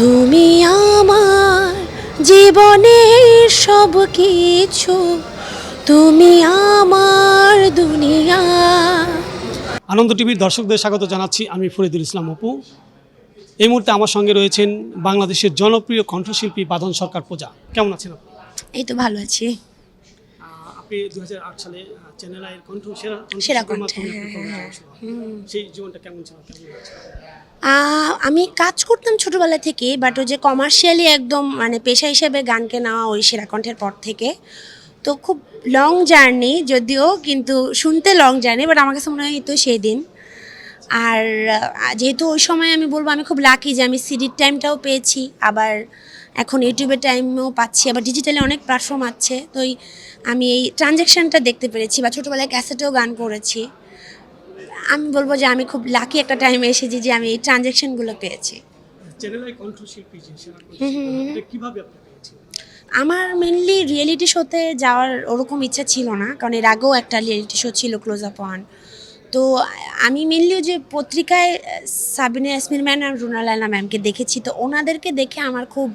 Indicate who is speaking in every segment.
Speaker 1: তুমি আমার জীবনের সব কিছু তুমি আমার দুনিয়া।
Speaker 2: আনন্দ টিভির দর্শকদের স্বাগত জানাচ্ছি আমি ফরিদুল ইসলাম অপু। এই মুহূর্তে আমার সঙ্গে রয়েছেন বাংলাদেশের জনপ্রিয় কণ্ঠশিল্পী বাঁধন সরকার পূজা। কেমন আছেন
Speaker 1: এই তো ভালো আছি।
Speaker 2: আপনি দু সালে চ্যানেল কণ্ঠ সেরা
Speaker 1: সেরা কণ্ঠ, হ্যাঁ, হ্যাঁ,
Speaker 2: সেই জীবনটা কেমন ছিল?
Speaker 1: আমি কাজ করতাম ছোটবেলা থেকে বাট ওই যে কমার্শিয়ালি একদম মানে পেশা হিসেবে গানকে নেওয়া ওই সেরা কণ্ঠের পর থেকে। তো খুব লং জার্নি যদিও কিন্তু শুনতে লং জার্নি বাট আমার কাছে মনে হয় তো সেই দিন আর যেহেতু ওই সময় আমি বলব আমি খুব লাকি যে আমি সিডির টাইমটাও পেয়েছি। আবার এখন ইউটিউবের টাইমেও পাচ্ছি আবার ডিজিটালে অনেক প্ল্যাটফর্ম আছে। তো আমি এই ট্রানজ্যাকশনটা দেখতে পেরেছি বা ছোটোবেলায় ক্যাসেটেও গান করেছি। আমি বলব যে আমি খুব লাকি একটা টাইমে এসেছি যে আমি এই ট্রানজ্যাকশনগুলো পেয়েছি। আমার মেনলি রিয়েলিটি শোতে যাওয়ার ওরকম ইচ্ছা ছিল না কারণ এর আগেও একটা রিয়েলিটি শো ছিল ক্লোজ আপ ওয়ান তো আমি মেনলি যে পত্রিকায় সাবিনা ইয়াসমিন ম্যাম আর রুনালানা ম্যামকে দেখেছি। তো ওনাদেরকে দেখে আমার খুব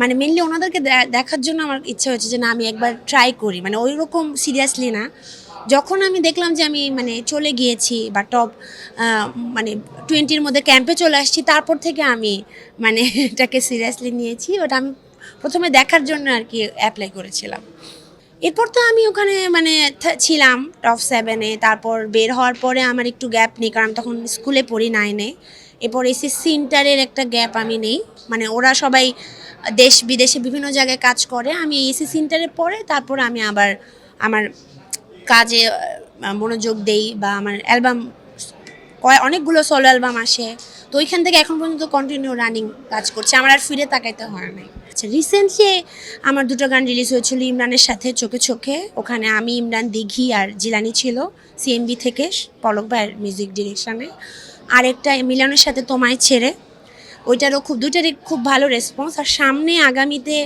Speaker 1: মানে মেনলি ওনাদেরকে দেখার জন্য আমার ইচ্ছা হয়েছে যে না, আমি একবার ট্রাই করি। মানে ওই রকম সিরিয়াসলি না। যখন আমি দেখলাম যে আমি মানে চলে গিয়েছি বা টপ মানে টোয়েন্টির মধ্যে ক্যাম্পে চলে আসছি, তারপর থেকে আমি মানে এটাকে সিরিয়াসলি নিয়েছি। ওটা আমি প্রথমে দেখার জন্য আর কি অ্যাপ্লাই করেছিলাম। এরপর তো আমি ওখানে মানে ছিলাম টপ সেভেনে তারপর বের হওয়ার পরে আমার একটু গ্যাপ নেই, কারণ তখন স্কুলে পড়ি নাইনে এরপর এসএসসি ইন্টারের একটা গ্যাপ আমি নেই। মানে ওরা সবাই দেশ বিদেশে বিভিন্ন জায়গায় কাজ করে। আমি এসএসসি ইন্টারের পরে তারপর আমি আবার আমার কাজে মনোযোগ দেই বা আমার অ্যালবাম কয় অনেকগুলো সলো অ্যালবাম আসে। তো ওইখান থেকে এখন পর্যন্ত কন্টিনিউ রানিং কাজ করছে। আমার আর ফিরে তাকাইতে হয় নাই। আচ্ছা রিসেন্টলি আমার দুটো গান রিলিজ হয়েছিল ইমরানের সাথে, চোখে চোখে। ওখানে আমি, ইমরান, দিঘি আর জিলানি ছিল সিএমবি থেকে, পলক ভাইয়ের মিউজিক ডিরেকশনে আরেকটা মিলনের সাথে তোমায় ছেড়ে। ওইটারও খুব, দুইটারই খুব ভালো রেসপন্স আর সামনে আগামীতে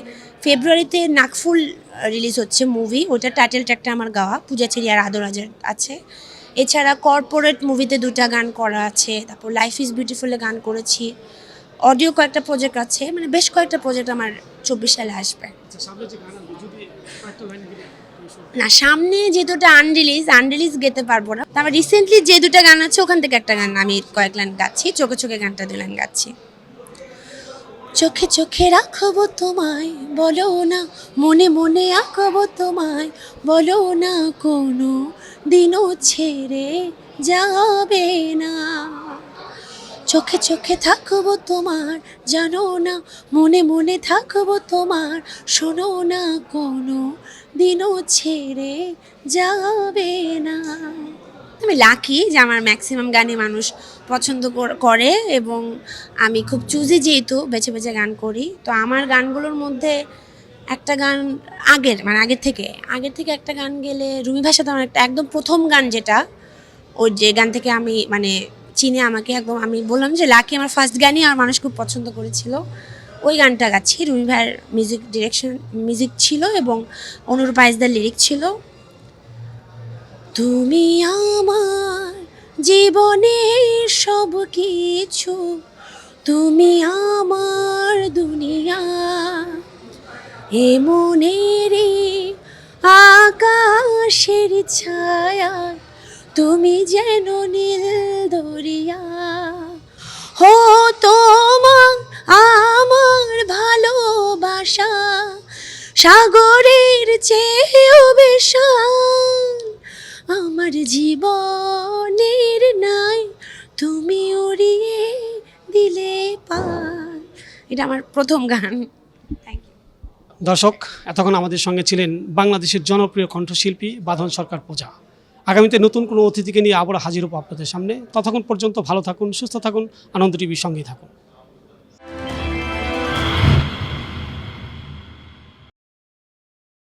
Speaker 1: ফেব্রুয়ারিতে নাকফুল রিলিজ হচ্ছে মুভি ওইটার টাইটেল ট্র্যাকটা আমার গাওয়া। পূজাচেরি আর আদর আদরাজের আছে। এছাড়া কর্পোরেট মুভিতে দুটা গান করা আছে। তারপর লাইফ ইজ বিউটিফুলে গান করেছি। অডিও কয়েকটা প্রজেক্ট আছে মানে বেশ কয়েকটা প্রজেক্ট আমার চব্বিশ সালে আসবে।
Speaker 2: আচ্ছা।
Speaker 1: না সামনে যে দুটো আনরিলিজ আনরিলিজ গেতে পারব না। তারপর রিসেন্টলি যে দুটো গান আছে ওখান থেকে একটা গান আমি কয়েক লাইন গাচ্ছি চোখে চোখে গানটা দু লাইন গাচ্ছি। চোখে চোখে রাখব তোমায় বলো না মনে মনে আঁকবো তোমায় বলো না কোনো দিনও ছেড়ে যাবে না। চোখে চোখে থাকব তোমার, জানো না, মনে মনে থাকব তোমার। শোনো না, কোনো দিনও ছেড়ে যাবে না। আমি লাকি যে আমার ম্যাক্সিমাম গানই মানুষ পছন্দ করে এবং আমি খুব চুজি যেহেতু বেছে বেছে গান করি। তো আমার গানগুলোর মধ্যে একটা গান আগের মানে আগের থেকে আগের থেকে একটা গান গেলে রুমি ভাষাতে আমার একটা একদম প্রথম গান যেটা, ওই যে গান থেকে আমি মানে চিনে আমাকে একদম, আমি বললাম যে লাকি আমার ফার্স্ট গানই আমার মানুষ খুব পছন্দ করেছিল। ওই গানটা গাচ্ছি, রুমি ভাইয়ের মিউজিক ডিরেকশন মিউজিক ছিল এবং অনুরূপ আইসদার লিরিক ছিল। তুমি আমার জীবনের সব কিছু, তুমি আমার দুনিয়া। এমনের আকাশের ছায়া তুমি যেন নীল দরিয়া, হো তোমার আমার ভালোবাসা, সাগরের চেয়েও বেশাল। আমার জীবনের নাই, তুমি উড়িয়ে দিলে পার। এটা আমার প্রথম গান।
Speaker 2: দর্শক, এতক্ষণ আমাদের সঙ্গে ছিলেন বাংলাদেশের জনপ্রিয় কণ্ঠশিল্পী বাঁধন সরকার পূজা। আগামীতে নতুন কোনো অতিথিকে নিয়ে আবার হাজির হব আপনাদের সামনে। ততক্ষণ পর্যন্ত ভালো থাকুন, সুস্থ থাকুন, আনন্দ টিভির সঙ্গেই থাকুন।